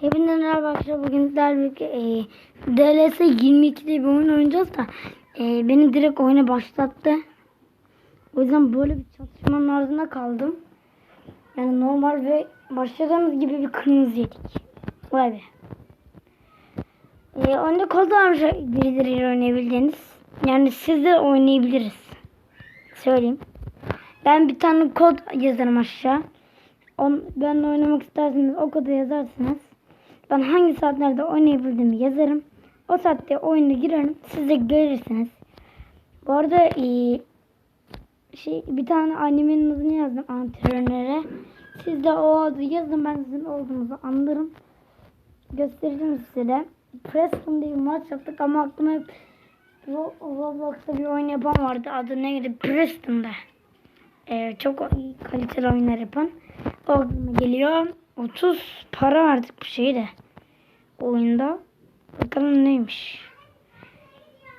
Hepinize merhaba arkadaşlar. Bugün sizlerle birlikte e, DLS 22'de bir oyun oynayacağız da e, beni direkt oyuna başlattı. O yüzden böyle bir çatışmanın ardında kaldım. Yani normal ve başladığımız gibi bir kırmızı yedik. Vay be. E, oyunda kod varmış birileriyle oynayabildiğiniz. Yani siz de oynayabiliriz. Söyleyeyim. Ben bir tane kod yazarım aşağı. On, benle oynamak isterseniz o kodu yazarsınız. Ben hangi saatlerde oynayabildiğimi yazarım. O saatte oyuna girerim. Siz de görürsünüz. Bu arada e, şey bir tane annemin adını yazdım antrenöre. Siz de o adı yazın. Ben sizin olduğunuzu anlarım. Göstereceğim size. Preston diye bir maç yaptık ama aklıma hep Ro- Roblox'ta bir oyun yapan vardı. Adı neydi? Preston'da. Ee, çok kaliteli oyunlar yapan. O aklıma geliyor. 30 para verdik bu şeyi de. Oyunda. Bakalım neymiş.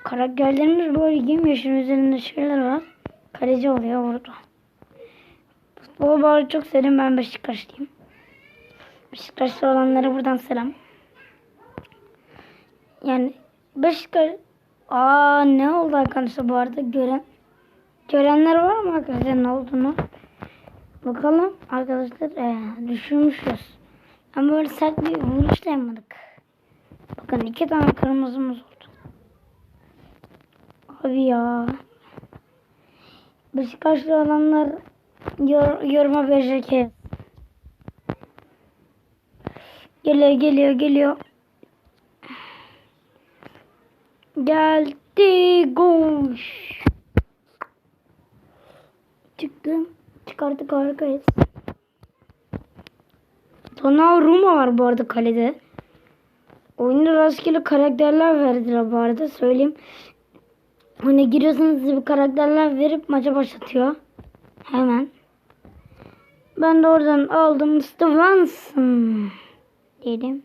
Karakterlerimiz böyle yemyeşil üzerinde şeyler var. Kaleci oluyor burada. Futbolu bari çok severim. Ben Beşiktaşlıyım. Beşiktaşlı olanlara buradan selam. Yani Beşiktaş... Aa ne oldu arkadaşlar bu arada gören görenler var mı arkadaşlar ne olduğunu? Bakalım arkadaşlar ee, düşürmüşüz. Ama böyle sert bir vuruş yapmadık. Bakın iki tane kırmızımız oldu. Abi ya. Beşiktaşlı olanlar yor, yoruma verecek. Geliyor geliyor geliyor. Geldi koş. Çıktım. Çıkarttık harikayız. Donnarumma var bu arada kalede. Oyunda rastgele karakterler verdiler bu arada söyleyeyim. Hani giriyorsanız size bir karakterler verip maça başlatıyor. Hemen. Ben de oradan aldım Stevenson. Dedim.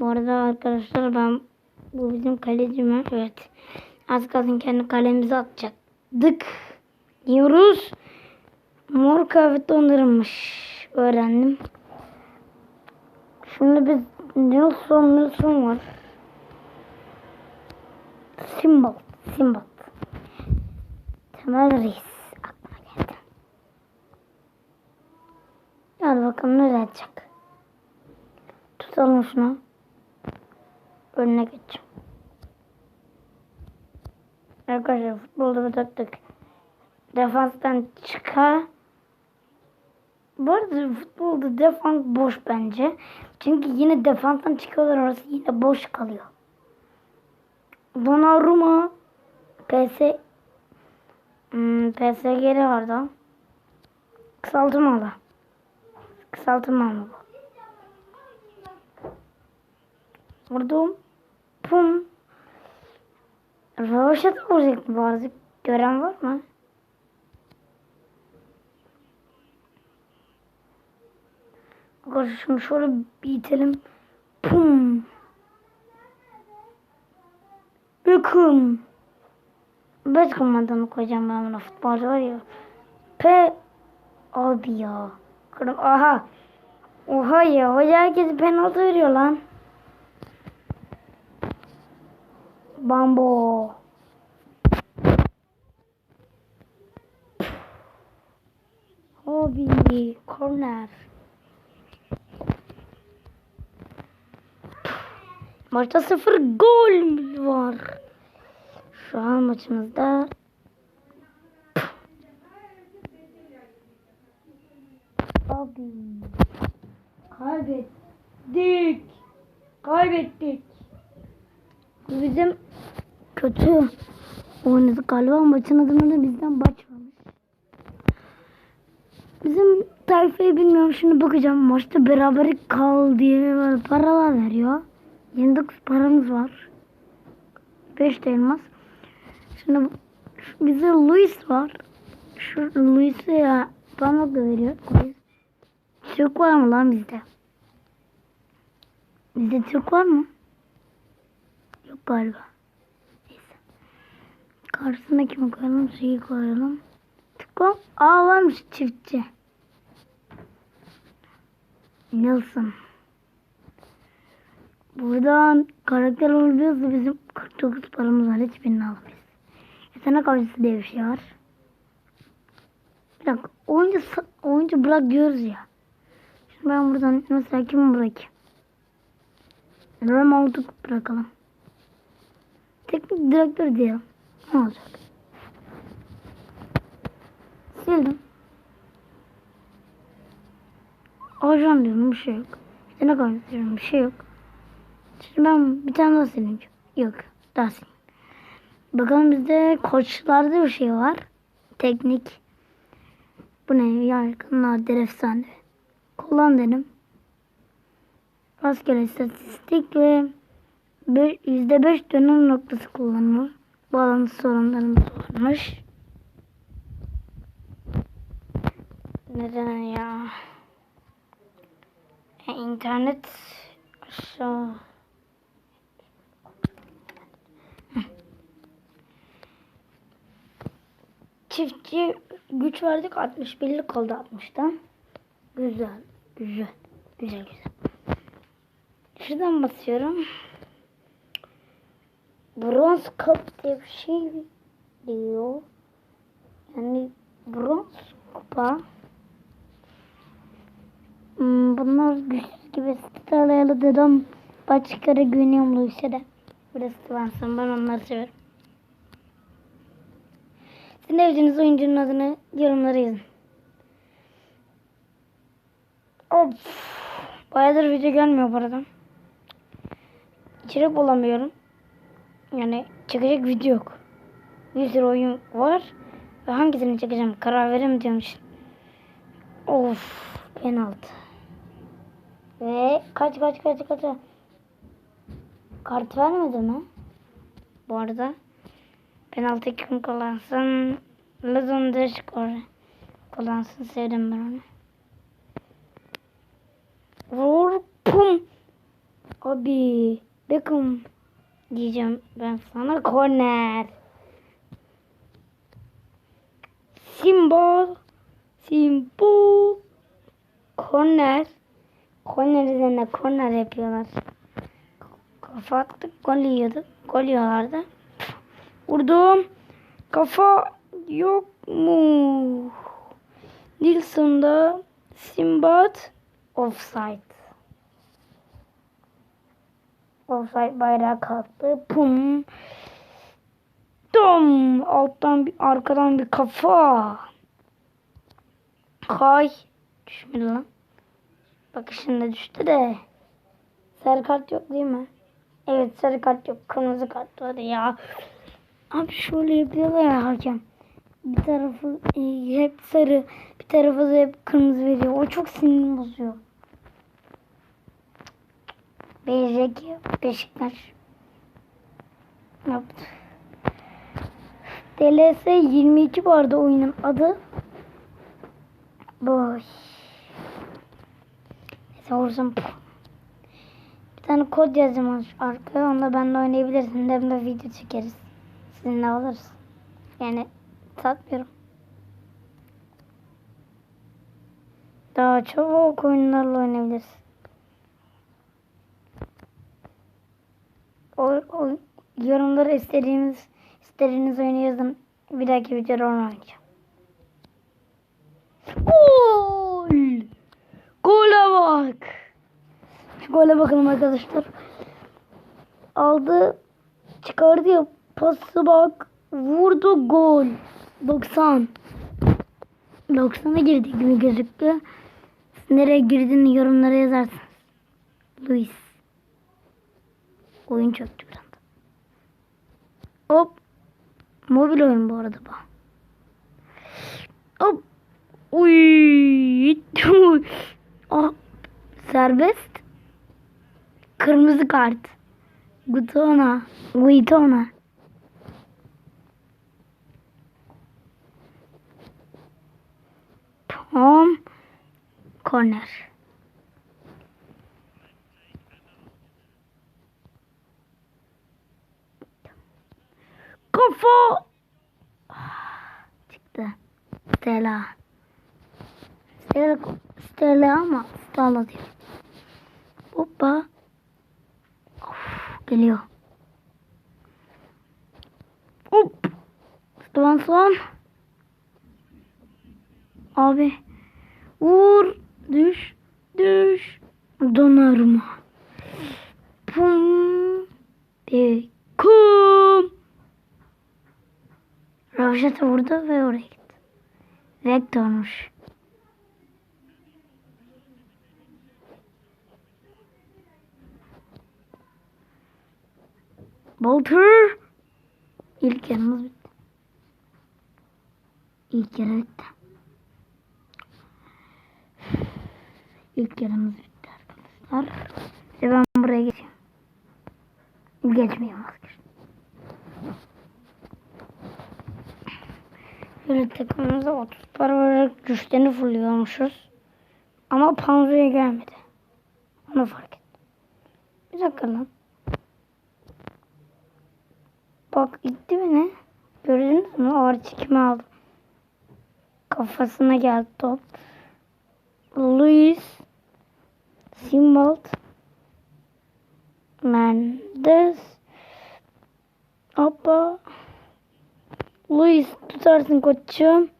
Bu arada arkadaşlar ben bu bizim kalecimiz. Evet. Az kalsın kendi kalemizi atacaktık. Diyoruz. Mor kıyafet onarılmış. Öğrendim. Şimdi biz Nilson Nilson var. Simbol. Simbol. Temel reis. Aklıma geldi. Hadi bakalım ne yapacak. Tutalım şunu. Önüne geç. Arkadaşlar futbolda bir taktik. Defanstan çıkar. Bu arada futbolda defans boş bence. Çünkü yine defanstan çıkıyorlar orası yine boş kalıyor. Donnarumma PS hmm, PSG'de vardı. Kısaltmalı. Kısaltmalı bu. Vurdum. Pum. Rövaşata vuracak bu arada. Gören var mı? Arkadaşlar şunu şöyle bir itelim. Pum. Beckham. Beckham adını koyacağım ben buna futbolcu var ya. P. Abi ya. Kırım. Aha. Oha ya. Hoca herkese penaltı veriyor lan. Bambo. Abi. Corner. Maçta sıfır gol var. Şu an maçımızda Abi kaybettik. Kaybettik. Bu bizim kötü oynadık galiba. Maçın adını da bizden başlamış. Bizim tayfayı bilmiyorum. Şimdi bakacağım. Maçta beraberlik kal diye paralar veriyor. 29 paramız var. 5 de elmas. Şimdi bize Luis var. Şu Luis'e ya parmak da veriyor. Türk var mı lan bizde? Bizde Türk var mı? Yok galiba. Neyse. Karşısına kimi koyalım? Şeyi koyalım. Türk var. Aa varmış çiftçi. Nelson. Buradan karakter olabiliyoruz da bizim 49 paramız var. Hiçbirini alamayız. Yetenek avcısı diye bir şey var. Bir dakika. Oyuncu, oyuncu bırak diyoruz ya. Şimdi ben buradan mesela kimi bırakayım? Remote'u bırakalım. Teknik direktör diyelim. Ne olacak? Sildim. Ajan diyorum bir şey yok. Yetenek avcısı diyorum bir şey yok. Şimdi ben bir tane daha sileyim. Yok. Daha sileyim. Bakalım bizde koçlarda bir şey var. Teknik. Bu ne? Yargın nadir efsane. Kullan dedim. Rastgele istatistik ve be- %5 dönüm noktası kullanılır. Bağlantı sorunlarımız varmış. Neden ya? E, internet aşağı. Çiftçi güç verdik 61'lik oldu 60'tan. Güzel, güzel, güzel, güzel. Şuradan basıyorum. Bronz cup diye bir şey diyor. Yani bronz kupa. Hmm, bunlar güçsüz gibi Stalayalı dedem başkara güveniyorum Luis'e Burası Stevenson ben onları severim. Sizin evciniz oyuncunun adını yorumlara yazın. Of. Bayağıdır video gelmiyor bu arada. İçerik bulamıyorum. Yani çekecek video yok. Bir sürü oyun var. Ve hangisini çekeceğim karar veremiyorum şimdi. Of. Penaltı. Ve kaç kaç kaç kaç. Kart vermedi mi? Bu arada. Penaltı kim kullansın? Lazon Deşkor kullansın. Sevdim ben onu. Vur pum. Abi Beckham diyeceğim ben sana korner. Simba Simba korner. Korner üzerine korner yapıyorlar. Kafa attık gol yiyorduk. Gol yiyorlardı. Vurdum. Kafa yok mu? Nilsson'da Simbat offside. Offside bayrağı kalktı. Pum. Dom. Alttan bir arkadan bir kafa. Kay. Düşmedi lan. Bakışında düştü de. Sarı kart yok değil mi? Evet sarı kart yok. Kırmızı kart var ya. Abi şöyle yapıyorlar ya hakem. Bir tarafı e, hep sarı, bir tarafı da hep kırmızı veriyor. O çok sinirimi bozuyor. Beşik, Beşiktaş yaptı. DLS 22 bu arada oyunun adı. Boş. Neyse vursam. Bir tane kod yazdım arkaya. Onunla ben de oynayabilirsin. Hem de video çekeriz. Sizinle alırız. Yani satmıyorum. Daha çabuk oyunlarla oynayabiliriz. O, o yorumlara istediğiniz istediğiniz oyunu yazın. Bir dahaki videoda onu oynayacağım. Gol! Gole bak! Şu gole bakalım arkadaşlar. Aldı, çıkardı ya pası bak. Vurdu gol. 90. 90'a girdi gibi gözüktü. Siz nereye girdiğini yorumlara yazarsınız. Luis. Oyun çöktü bir anda. Hop. Mobil oyun bu arada bu. Hop. Uy. ah. Serbest. Kırmızı kart. Gutona. Guitona. Tom. Corner. Kafa. Çıktı. Stella. Stella, Stella ama Stella değil. Hoppa. Geliyor. Hop. Svensson. Abi. Vur. Düş. Düş. Donnarumma. Pum. Bir kum. Röveşata vurdu ve oraya gitti. Vektörmüş. Bolter. İlk yarımız bitti. İlk yarı bitti. İlk yarımız bitti arkadaşlar. Ve ben buraya geçeyim. Geçmeyeyim vazgeçtim. Böyle takımımıza 30 para vererek güçlerini fulluyormuşuz. Ama Panzo'ya gelmedi. Onu fark ettim. Bir dakika lan. Bak gitti mi ne? Gördünüz mü? Ağır çekimi aldı. Kafasına geldi top. Luis Simbold Mendes Hoppa Luis tutarsın koçum.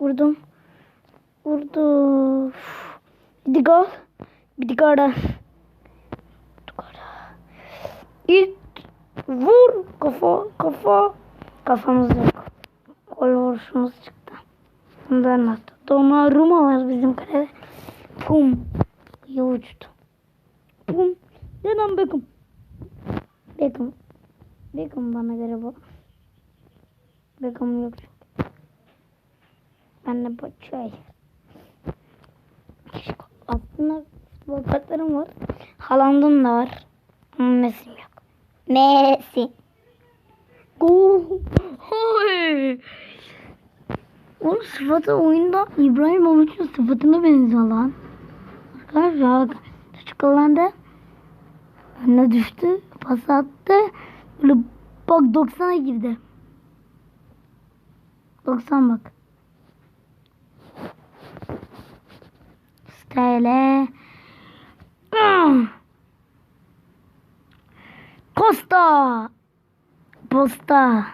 Vurdum. Vurdu. Bir gol. Bir gol. İlk vur kafa kafa kafamız yok. Gol vuruşumuz çıktı. Bundan attı. Donnarumma var bizim kalede. Pum. Uçtu. Pum. Neden Beckham? Beckham. Beckham bana göre bu. Beckham yok. Ben de şey. Aslında futbol kartlarım var. Haaland'ın da var. Ama Messi'm yok. Messi. Gol. Hey. Onun sıfatı oyunda İbrahim Uluç'un sıfatına benziyor lan. Arkadaşlar. Çocuk kullandı. Önüne düştü. Pas attı. Böyle bak 90'a girdi. 90 bak. Stele. Costa. Posta.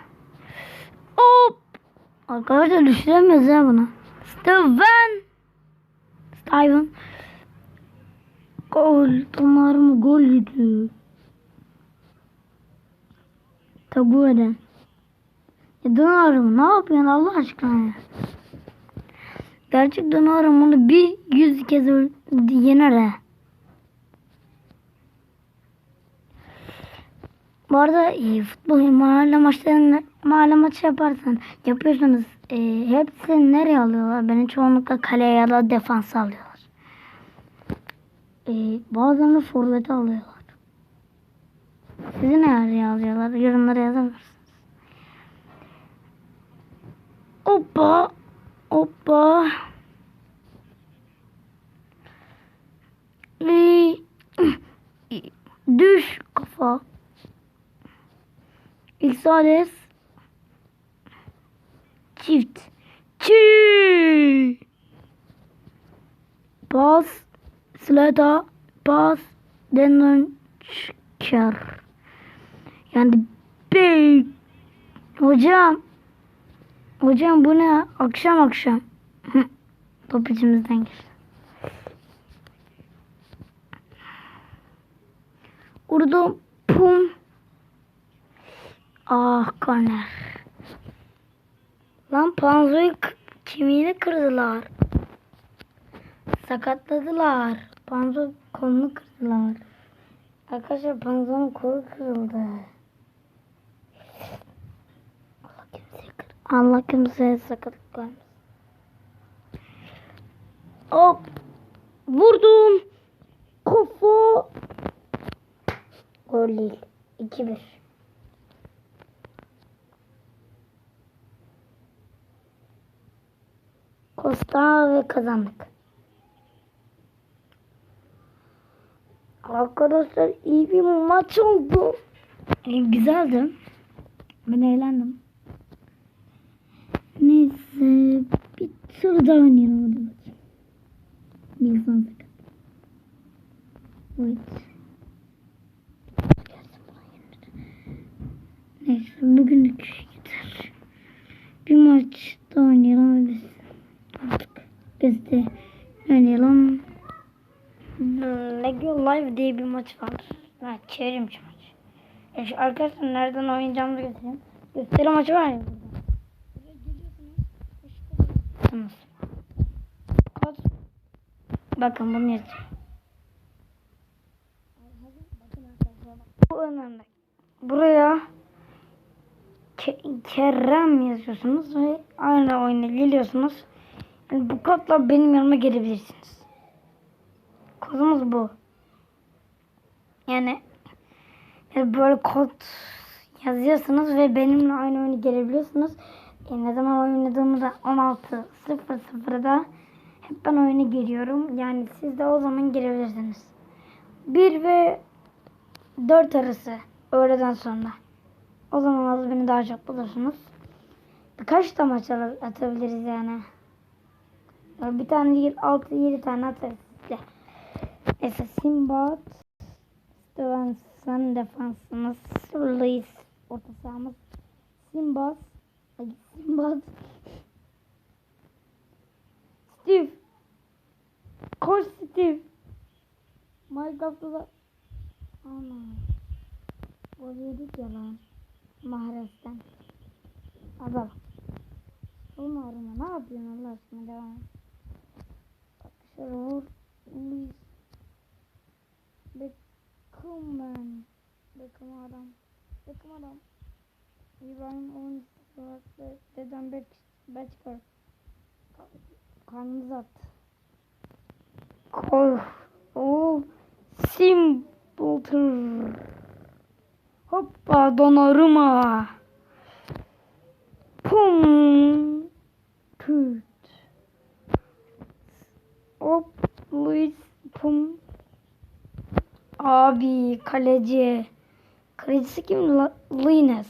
Hop. Arkadaşlar düşüremiyoruz ya bunu. Steven. Steven. Gol. Umarım gol yedi. Tabueden. Ya Donnarumma ne yapıyorsun Allah aşkına ya. Gerçek Donnarumma onu bir yüz kez yener ha. Bu arada e, futbol mahalle maçlarında mahalle maçı yaparsan yapıyorsanız e, hepsini nereye alıyorlar? Beni çoğunlukla kaleye ya da defansa alıyorlar. E, bazen de forvete alıyorlar. Sizi nereye alıyorlar? Yorumlara yazar mısınız? Hoppa. Hoppa. Ve düş kafa. İksales. Çift. Çi. Pas. Sleda. Pas. Denon çıkar. Yani bey. Hocam. Hocam bu ne? Akşam akşam. Top içimizden geçti. Vurdum. Pum. Ah korner. Lan Panzo'yu kemiğini kırdılar. Sakatladılar. Panzo kolunu kırdılar. Arkadaşlar Panzo'nun kolu kırıldı. Allah kimseye kır. Allah kimseye sakatlık vermesin. Hop. Vurdum. Kafa. Gol değil. 2-1. Costa ve kazandık. Arkadaşlar iyi bir maç oldu. E, güzeldi. Ben eğlendim. Neyse bir tur daha oynayalım hadi bakayım. Nilsson sakat. Evet. Buraya. bugünlük yeter. Bir maç da oynayalım ve biz de oynayalım. Hmm, Lego Live diye bir maç var. Ha, çevrimiçi maç. E şu arkadaşlar nereden oynayacağımızı göstereyim. Gösteri maçı var ya burada. Kod. Bakın bunu yazıyor. Bu önemli. Buraya Ke- Kerem yazıyorsunuz ve aynı oyuna geliyorsunuz. Yani bu kodla benim yanıma gelebilirsiniz. Kodumuz bu. Yani böyle kod yazıyorsunuz ve benimle aynı oyuna gelebiliyorsunuz. E, ne zaman oynadığımda 16.00'da hep ben oyuna geliyorum. Yani siz de o zaman gelebilirsiniz. 1 ve 4 arası öğleden sonra. O zaman az beni daha çok bulursunuz. Birkaç da maç atabiliriz yani. Bir tane değil 6-7 tane atarız. Neyse Simbat. Stevenson defansımız. Luis orta sahamız. Simbat. Ay Simbat. Steve. Koş Steve. Minecraft'ta da Ana. Gol yedik ya lan. Mahrez'den. Adam. Oğlum arama ne yapıyorsun Allah aşkına devam et. Beckham ben. Beckham adam. Beckham adam. İbrahim 10 saatte dedem Beck Becker. Karnımız attı. Koy. Oo. Sim Bolter. Hoppa Donnarumma. Pum. Küt. Hop Luis Pum. Abi kaleci. Kalecisi kim? La- Lines.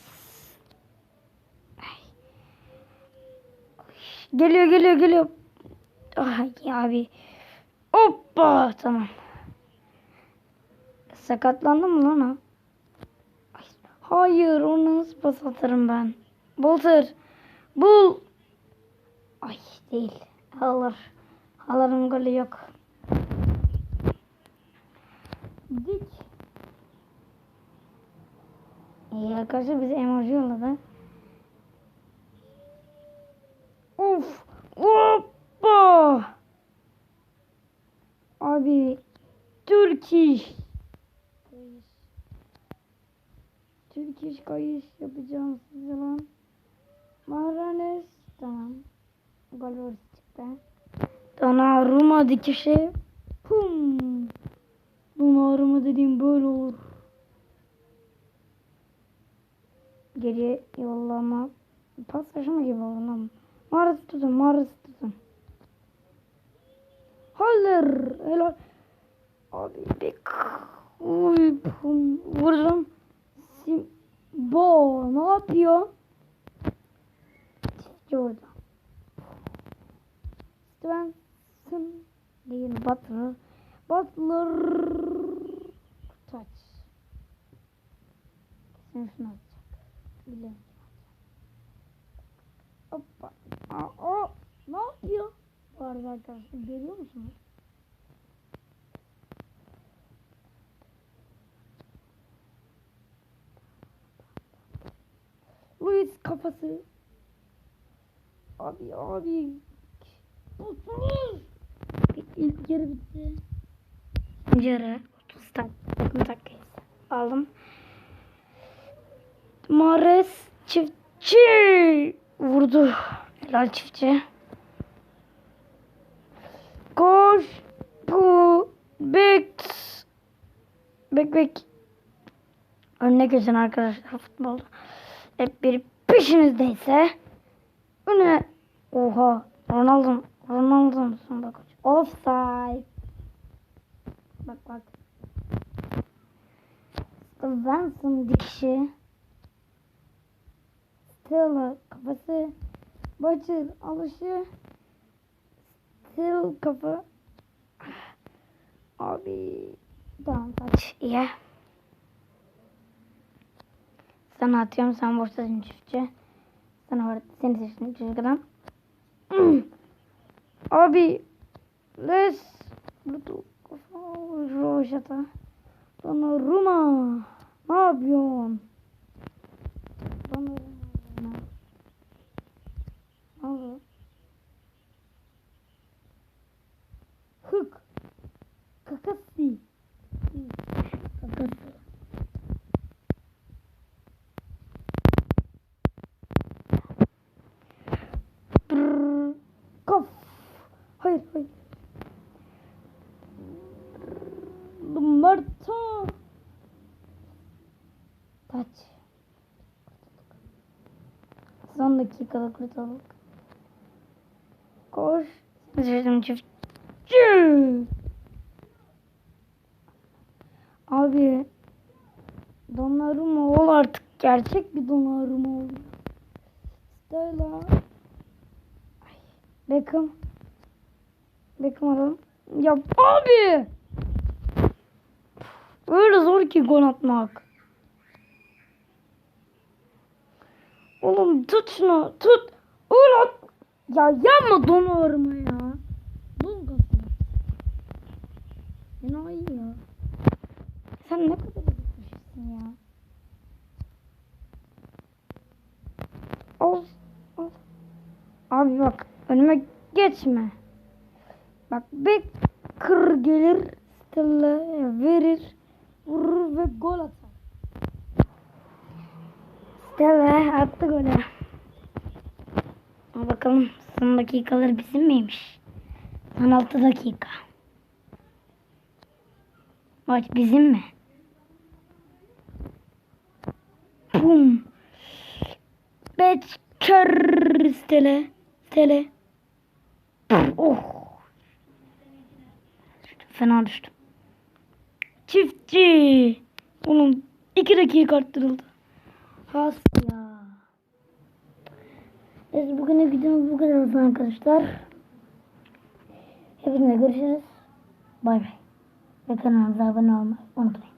Geliyor geliyor geliyor. Ay abi. Hoppa tamam. Sakatlandı mı lan? Ay, Hayır onu nasıl pas atarım ben? Bolter. Bul. Ay değil. Alır. Alırım golü yok. Dik. İyi arkadaşlar bize emoji yolladı. Of. Hoppa. Abi. Kayış. Turkish kayış yapacağım size lan. Mahranes. Tamam. Gol çıktı. Donnarumma dikişi. Pum. Donnarumma dediğim böyle olur. Geriye yollama. Pas taşıma gibi oldu lan. Mağarası tutun, mağarası tutun. Hayır. Helal. Abi bek. Uy, pum. Vurdum. Sim. Bo. Ne yapıyor? Çizgi orada. Stevenson. Değil Butler. Butler. Touch. Kesin şunu atacak. Biliyorum. Hoppa. Aa, o. Ne yapıyor? Bu arada arkadaşlar görüyor musunuz? Luis kafası. Abi abi. Tutmuş. İlk yarı bitti. Yarı 30 dakika. dakikayız. Aldım. Mares çiftçi vurdu. Helal çiftçi. Koş. Bu. Bek. Bek bek. Önüne geçin arkadaşlar futbolda. Hep biri peşinizdeyse. Öne. Oha. Ronaldo. Ronaldo musun bak. Offside. Bak bak. Stevenson dikişi. Stella kafası. Bacır alışı. Still kafa. Abi. Tamam kaç. İyi. Sana atıyorum sen boştasın çiftçi. Sana var seni seçtim çocuk adam. Abi let's Roşata. Donnarumma. Ne yapıyorsun? Donnarumma. Oldu? Hık. Kakası. Kakası. Brrr. Kaf. Hayır hayır. Marta. Kaç. Dakikada kurtulduk. Koş. Seçtim çiftçi. Abi. Donnarumma ol artık. Gerçek bir Donnarumma ol. Stella. Beckham. Beckham alalım. Ya abi. Öyle zor ki gol atmak. Oğlum tut şunu tut. At. Ya yapma Donnarumma ya. Dur kafana. Enayi ya. Sen ne kadar üzülmüşsün ya. Al. Al. Abi bak önüme geçme. Bak bir kır gelir Stella verir vurur ve gol atar. Stella attı golü. Ama bakalım son dakikalar bizim miymiş? Son 6 dakika. Maç bizim mi? Bum. Becker Stele. Stele. Oh. Fena düştüm. Çiftçi. Onun iki dakika arttırıldı. Has ya. Neyse bugün videomuz bu kadar olsun arkadaşlar. Hepinize görüşürüz. Bay bay. Ve kanalımıza abone olmayı unutmayın.